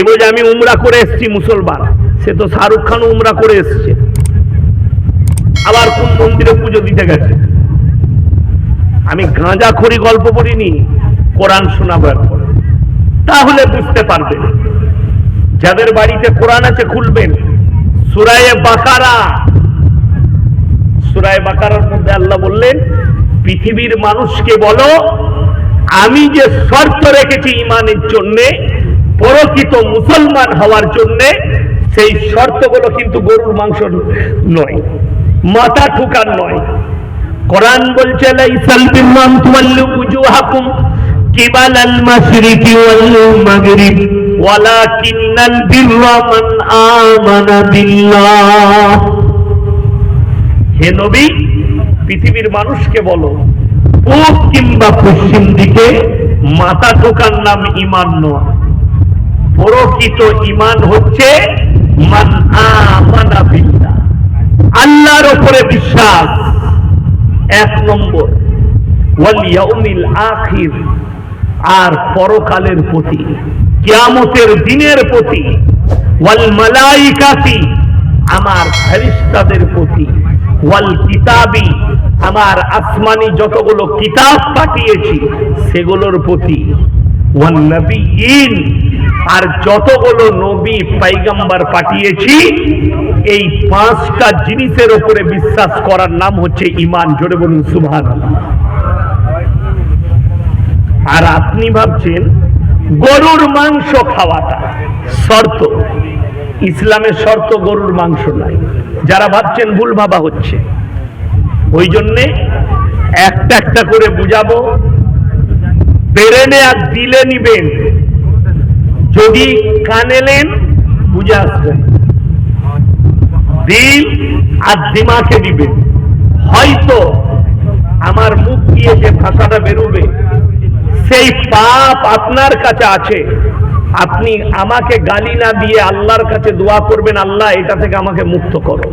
এ বলছে আমি উমরা করে এসেছি মুসলমান। সে তো শাহরুখ খান উমরা করে এসছে। আবার কোন মন্দিরে পুজো দিতে গেছে? আমি গাঁজা খড়ি গল্প পড়িনি, কোরআন শোনাবো এখন তাহলে বুঝতে পারবেন যাদের বাড়িতে কোরআন আছে খুলবেন। সুরায়ে বাকারা। সুরায় বাকারার মধ্যে আল্লাহ বললেন, পৃথিবীর মানুষকে বলো, আমি যে শর্ত রেখেছি ইমানের জন্যে পরকিত মুসলমান হওয়ার জন্যে সেই শর্তগুলো কিন্তু গরুর মাংস নয়, মাথা ঠুকার নয়। কোরআন বলছে হে নবী, পৃথিবীর মানুষকে বলো পূব কিংবা পশ্চিম দিকে মাথা ঠোকার নাম ইমান নয়। প্রকৃত ইমান হচ্ছে আল্লাহর উপরে বিশ্বাস। এক নম্বর, ওয়াল আখির, আর পরকালের প্রতি, কিয়ামতের দিনের প্রতি, ওয়াল মালাইকাতি, আমার ফেরেশতাদের প্রতি, ওয়াল কিতাবি, আমার আসমানি যতগুলো কিতাব পাঠিয়েছি, সেগুলোর প্রতি, ওয়ান নবিয়িন আর যতগুলো নবী পাইগাম্বার পাঠিয়েছি, এই পাঁচটা জিনিসের উপরে বিশ্বাস করার নাম হচ্ছে ইমান জোরে বলুন, সুবহানাল্লাহ। আর আপনি ভাবছেন, গরুর মাংস খাওয়াটা শর্ত। ইসলামের শর্ত গরুর মাংস নাই। যারা ভাবছেন ভুল ভাবা হচ্ছে। ওই জন্যে একটা একটা করে বুঝাবো। বেরেনে আর দিলে নিবেন। যদি কানেলেন বুঝে আসবেন দিল আর দিমাকে দিবেন হয়তো আমার মুখ দিয়ে যে ভাষাটা বেরোবে, সেই পাপ আপনার কাছে আছে আপনি আমাকে গালি না দিয়ে আল্লাহর কাছে দোয়া করবেন, আল্লাহ এটা থেকে আমাকে মুক্ত করো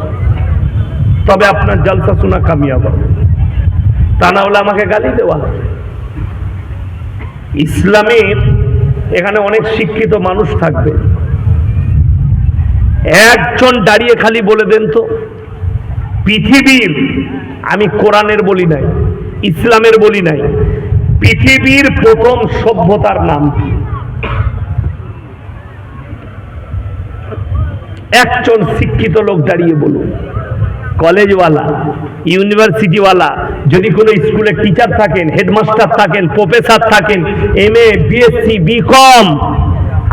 তবে আপনার জলসা শোনা কামিয়াব। তা না হলে আমাকে গালি দেওয়া। ইসলামের এখানে অনেক শিক্ষিত মানুষ থাকবে। একজন দাঁড়িয়ে খালি বলে দেন তো পৃথিবীর আমি কোরআনের বলি নাই, ইসলামের বলি নাই, পৃথিবীর প্রথম সভ্যতার নাম কি? একজন শিক্ষিত লোক দাঁড়িয়ে বলুন, কলেজওয়ালা, ইউনিভার্সিটিওয়ালা যদি কোনো স্কুলের টিচার থাকেন হেডমাস্টার থাকেন প্রফেসর থাকেন এম এ বিএসসি বিকম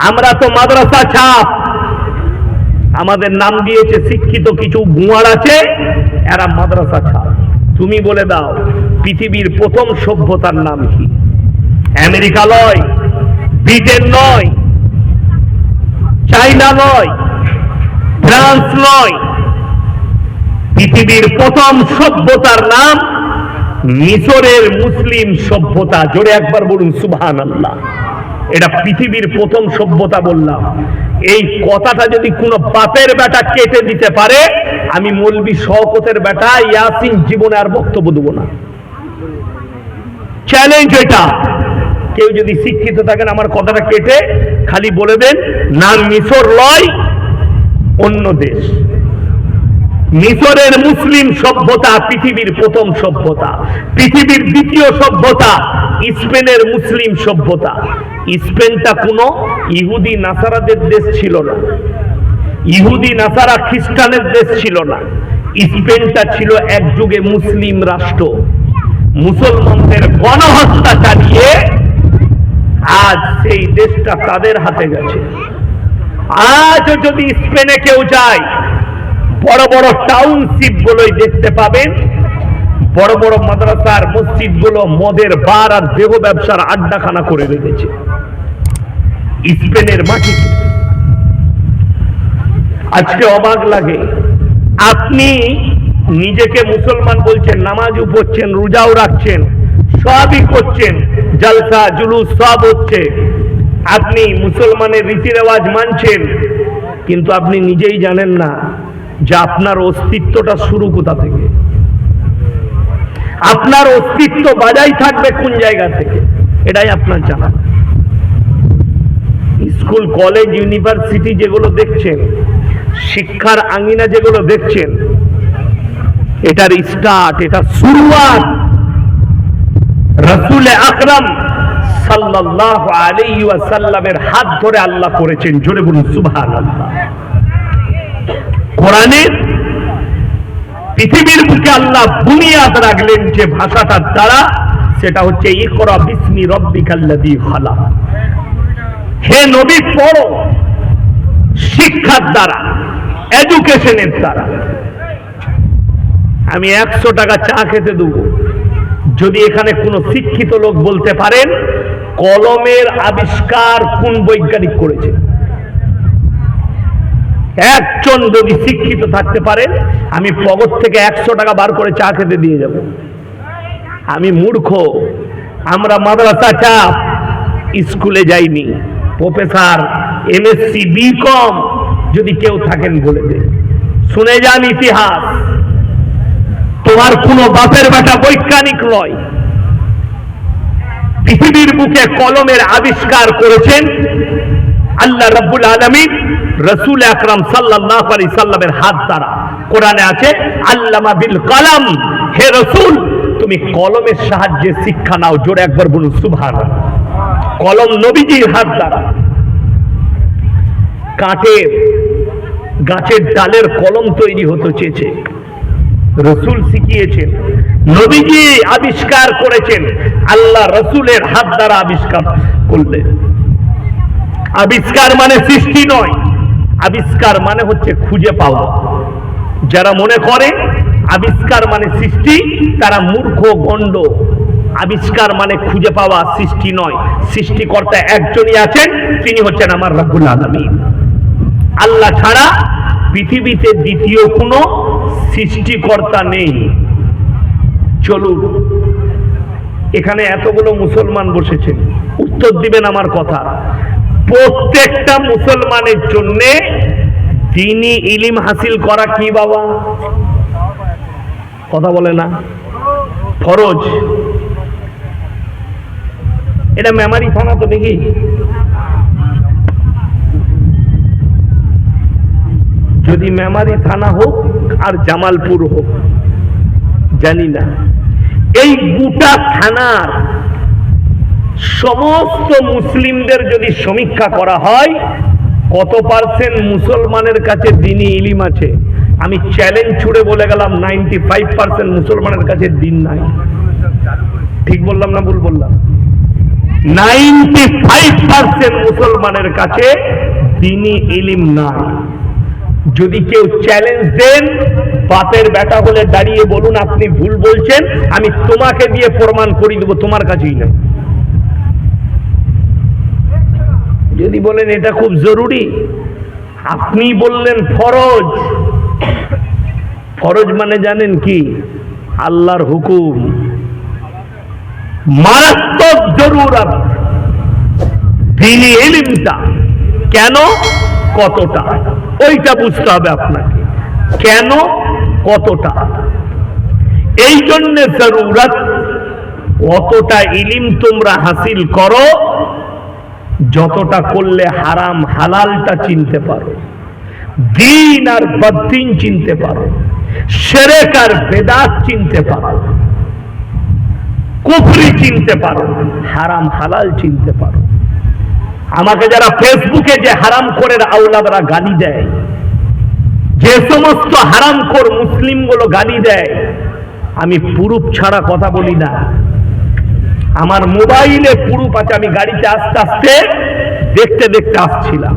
আমরা তো মাদ্রাসা ছাপ আমাদের নাম দিয়েছে শিক্ষিত কিছু গুয়ার আছে, এরা মাদ্রাসা ছাপ তুমি বলে দাও, পৃথিবীর প্রথম সভ্যতার নাম কি? আমেরিকা নয়, ব্রিটেন নয় চাইনা নয়, ফ্রান্স নয়। পৃথিবীর প্রথম সভ্যতার নাম মিশরের মুসলিম সভ্যতা, জোরে একবার বলুন সুবহান আল্লাহ এটা পৃথিবীর প্রথম সভ্যতা বললাম। এই কথাটা যদি কোনো বাপের বেটা কেটে দিতে পারে, আমি মলবি শওকতের বেটা ইয়াসিন জীবনে আর বক্তব্য দেবো না। চ্যালেঞ্জ এটা। কেউ যদি শিক্ষিত থাকেন, আমার কথাটা কেটে খালি বলে দেন, না মিশর লয়, অন্য দেশ। মিশরের মুসলিম সভ্যতা পৃথিবীর প্রথম সভ্যতা। পৃথিবীর দ্বিতীয় সভ্যতা স্পেনের মুসলিম সভ্যতা। স্পেনটা কোনো ইহুদি নাসারাদের দেশ ছিল না। ইহুদি নাসারা খ্রিস্টানের দেশ ছিল না। স্পেনটা ছিল এক যুগে মুসলিম রাষ্ট্র। মুসলমানদের গণহত্যা চালিয়ে আজ সেই দেশটা তাদের হাতে গেছে। আজও যদি স্পেনে কেউ যায় বড় বড় টাউনশিপ গুলোই দেখতে পাবেন। বড় বড় মাদ্রাসার মসজিদগুলো মদের বার আর দেহ ব্যবসার আড্ডাখানা করে রেখেছে। স্পেনের মাটিতে আজকে অবাক লাগে। আপনি নিজেকে মুসলমান বলছেন নামাজও পড়ছেন, রোজাও রাখছেন, সবই করছেন, জলসা, জুলুস সব হচ্ছে। আপনি মুসলমানের রীতি রেওয়াজ মানছেন, কিন্তু আপনি নিজেই জানেন না যে আপনার অস্তিত্বটা শুরু কোথা থেকে? আপনার অস্তিত্ব বাজাই থাকবে কোন জায়গা থেকে? এটাই আপনার জানা। স্কুল, কলেজ, ইউনিভার্সিটি যেগুলো দেখছেন, শিক্ষার আঙিনা যেগুলো দেখছেন, এটার স্টার্ট এটা শুরুয়াত রসুল আকরাম সাল্লাল্লাহু আলাইহি ওয়াসাল্লামের হাত ধরে আল্লাহ করেছেন। জোরে বলুন, সুবহানাল্লাহ। কোরআনের পৃথিবীর বুকে আল্লাহ বুনিয়াদ রাখলেন যে ভাষাটার দ্বারা, সেটা হচ্ছে ইকরা বিসমি রব্বিকাল্লাযী খালাক। হে নবী, পড়ো শিক্ষার দ্বারা, এডুকেশনের দ্বারা। আমি একশো টাকা চা খেতে দেবো। যদি এখানে কোনো শিক্ষিত লোক বলতে পারেন, কলমের আবিষ্কার কোন বৈজ্ঞানিক করেছে? একজন যদি শিক্ষিত থাকতে পারেন, আমি পগত থেকে একশো টাকা বার করে চা খেতে দিয়ে যাব। আমি মূর্খ, আমরা মাদ্রাসা চাপ, স্কুলে যাইনি। প্রফেসর এমএসসি বি কম যদি কেউ থাকেন বলে দে। শুনে যান ইতিহাস। তোমার কোনো বাপের বেটা বৈজ্ঞানিক নয়। পৃথিবীর বুকে কলমের আবিষ্কার করেছেন আল্লাহ রাব্বুল আলামিন। রসুল আকরাম সাল্লাল্লাহু আলাইহি সাল্লামের হাত দ্বারা। কোরআনে আছে, আল্লামা বিল কালাম। হে রসুল, তুমি কলমের সাহায্যে শিক্ষা নাও, জোরে একবার বলুন, সুবহানাল্লাহ। কলম নবীজির হাত দ্বারা। কাঠের গাছের ডালের কলম তৈরি হতো চেয়েছে। রসুল শিখিয়েছেন, নবীজি আবিষ্কার করেছেন, আল্লাহ রসুলের হাত দ্বারা আবিষ্কার করলেন। আবিষ্কার মানে সৃষ্টি নয়। আবিষ্কার মানে হচ্ছে খুঁজে পাওয়া। যারা মনে করে, আবিষ্কার মানে সৃষ্টি, তারা মূর্খ, গণ্ড। আবিষ্কার মানে খুঁজে পাওয়া, সৃষ্টি নয়। সৃষ্টিকর্তা একজনই আছেন, তিনি হচ্ছেন আমার রব্বুল আলমী আল্লাহ ছাড়া পৃথিবীতে দ্বিতীয় কোনো সৃষ্টিকর্তা নেই। চলুন, এখানে এতগুলো মুসলমান বসেছেন। উত্তর দিবেন আমার কথা। প্রত্যেকটা মুসলমানের জন্য তিনি ইলিম হাসিল করা কি বাবা? কথা বলে না। ফরজ। এটা মেমারি থানা তো নাকি যদি মেমারি থানা হোক আর জামালপুর হোক, জানি না। এই গোটা থানার সমস্ত মুসলিমদের যদি সমীক্ষা করা হয়, কত পার্সেন্ট মুসলমানের কাছে দিনই ইলিম আছে? আমি চ্যালেঞ্জ ছুড়ে বলে গেলাম নাইনটি ফাইভ পার্সেন্ট মুসলমানের কাছে দিন নাই। ঠিক বললাম না ভুল বললাম? নাইনটি ফাইভ পার্সেন্ট মুসলমানের কাছে দিনই ইলিম নাই। যদি কেউ চ্যালেঞ্জ দেন, বাপের বেটা হলে দাঁড়িয়ে বলুন, আপনি ভুল বলছেন, আমি তোমাকে দিয়ে প্রমাণ করিয়ে দেবো, তোমার কাছেই না। যদি বলেন এটা খুব জরুরি, আপনি বললেন ফরজ। ফরজ মানে জানেন কি? আল্লাহর হুকুম। মারাত্মক জরুরত। এলিমটা। কেন? কতটা? ওইটা বুঝতে হবে আপনাকে। কেন? কতটা? এই জন্য জরুরত। কতটা ইলিম তোমরা হাসিল করো যতটা করলে হারাম হালালটা চিনতে পারো। দিন আর বদ্দিন চিনতে পারো। সেরেক আর বেদাত চিনতে পারো। কুফরি চিনতে পারো। হারাম হালাল চিনতে পারো। আমাকে যারা ফেসবুকে যে হারাম করে আউলাদরা গালি দেয়, যে সমস্ত হারাম কর মুসলিমগুলো গালি দেয়, আমি পুরুপ ছাড়া কথা বলি না। আমার মোবাইলে পুরুপ আছে আমি গাড়িতে আস্তে আস্তে দেখতে দেখতে আসছিলাম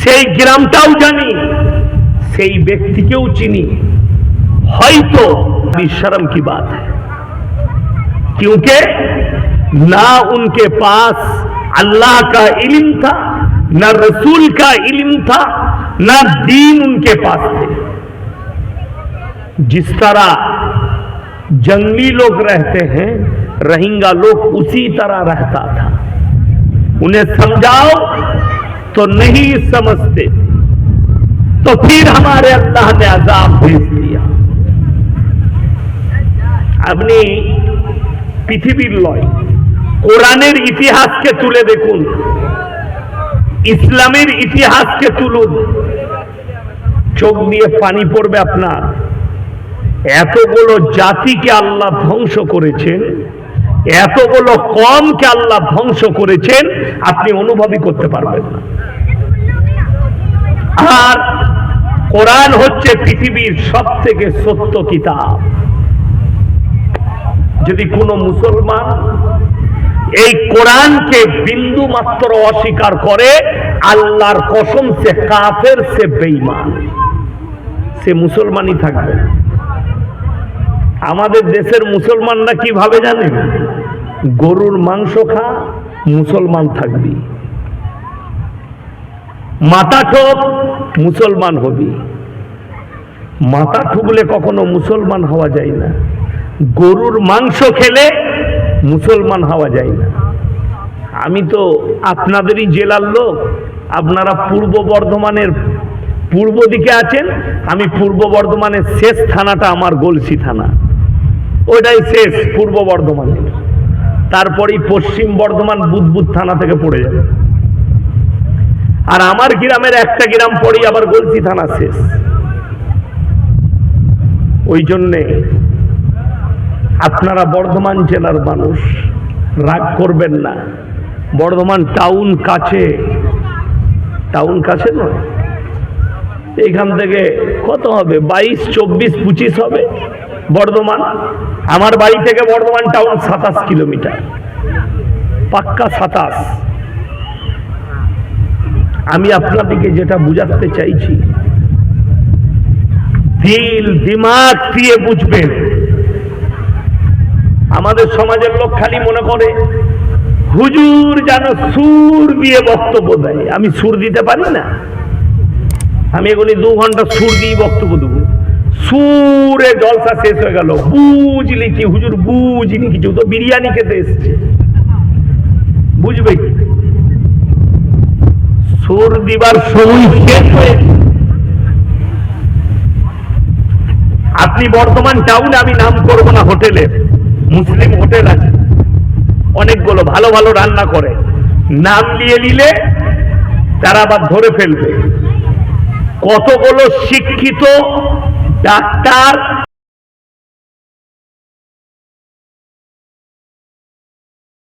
সেই গ্রামটাও জানি সেই ব্যক্তিকেও চিনি হয়তো शर्म की बात है क्योंकि ना उनके पास अल्लाह का इल्म था ना रसूल का इल्म था ना दीन उनके पास थे जिस तरह जंगली लोग रहते हैं रहेंगा लोग उसी तरह रहता था उन्हें समझाओ तो नहीं समझते तो फिर हमारे अल्लाह ने अजाब भेज दिया আপনি পৃথিবীর লয় কোরআনের ইতিহাসকে তুলে দেখুন ইসলামের ইতিহাসকে তুলুন চোখ দিয়ে পানি পড়বে আপনার এতগুলো জাতিকে আল্লাহ ধ্বংস করেছেন, এতগুলো কমকে আল্লাহ ধ্বংস করেছেন, আপনি অনুভবই করতে পারবেন না। আর কোরআন হচ্ছে পৃথিবীর সব থেকে সত্য কিতাব। যদি কোনো মুসলমান এই কোরআনকে বিন্দু মাত্র অস্বীকার করে, আল্লাহর কসম, সে কাফের, সে বেঈমান। সে মুসলমানই থাকবে। আমাদের দেশের মুসলমানরা কীভাবে জানেন গরুর মাংস খা, মুসলমান থাকবি। মাথা ঠোক, মুসলমান হবি। মাথা ঠুকলে কখনো মুসলমান হওয়া যায় না। গরুর মাংস খেলে মুসলমান হওয়া যায় না। আমি তো আপনাদেরই জেলার লোক, আপনারা পূর্ব বর্ধমানের পূর্ব দিকে আছেন, আমি পূর্ব বর্ধমানের শেষ থানাটা আমার গলসি থানা। ওইটাই শেষ পূর্ব বর্ধমানে। তারপরেই পশ্চিম বর্ধমান বুদবুদ থানা থেকে পড়ে যাবে। আর আমার গ্রামের একটা গ্রাম পরেই আবার গলসি থানা শেষ। ওই জন্যে আপনারা বর্ধমান জেলার মানুষ, রাগ করবেন না। বর্ধমান টাউন কাছে। টাউন কাছে নয়। এইখান থেকে কত হবে? বাইশ, চব্বিশ, পঁচিশ হবে বর্ধমান? আমার বাড়ি থেকে বর্ধমান টাউন সাতাশ কিলোমিটার। পাক্কা সাতাশ। আমি আপনাদেরকে যেটা বুঝাতে চাইছি, দিল দিমাগ দিয়ে বুঝবেন। আমাদের সমাজের লোক খালি মনে করে, হুজুর যেন সুর দিয়ে বক্তব্য দেয়। আমি সুর দিতে পারি না? আমি এগুলি দু ঘণ্টা সুর দিয়ে বক্তব্য দেবো। সুরে জলসা শেষ হয়ে গেল। বুঝলি কি? হুজুর বুঝিনি কিছু। তো বিরিয়ানি খেতে এসছে। বুঝবে কি? সুর দিবার সময় শেষ হয়ে আপনি বর্তমান টাউনে, আমি নাম করব না হোটেলে। মুসলিম হোটেল আছে। অনেকগুলো ভালো ভালো রান্না করে। নাম নিয়ে নিলে তারা আবার ধরে ফেলবে। কতগুলো শিক্ষিত ডাক্তার